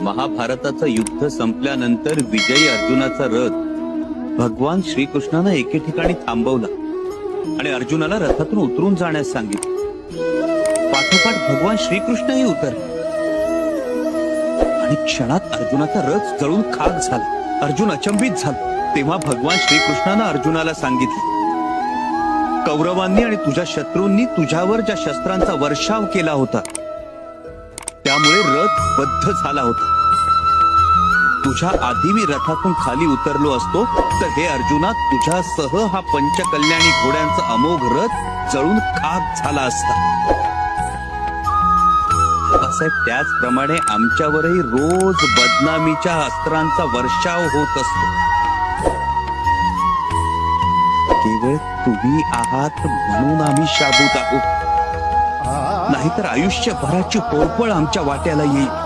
महाभारताचं युद्ध संपल्यानंतर विजयी अर्जुनाचा रथ भगवान श्रीकृष्णानं एके ठिकाणी थांबवला आणि अर्जुनाला रथातून उतरून जाण्यास सांगितलं. पाठोपाठ भगवान श्रीकृष्णही उतरले. आणि क्षणात अर्जुनाचा रथ जळून खाक झाला. अर्जुन अचंबित झाला. तेव्हा भगवान श्रीकृष्णानं अर्जुनाला सांगितलं कौरवांनी आणि तुझ्या शत्रूंनी तुझ्यावर ज्या शस्त्रांचा वर्षाव केला होता त्यामुळे रथ बद्ध झाला होता. तुझ्या आधी मी रथातून खाली उतरलो असतो तर हे अर्जुना तुझ्यासह हा पंचकल्याणी घोड्यांचा अमोघ रथ जळून खाक झाला असता. बाबासाहेब त्याचप्रमाणे आमच्यावरही रोज बदनामीच्या अस्त्रांचा वर्षाव होत असतो. केवळ तुम्ही आहात म्हणून आम्ही शाबूत आहोत. नाहीतर आयुष्यभराची पोळपळ आमच्या वाट्याला येईल.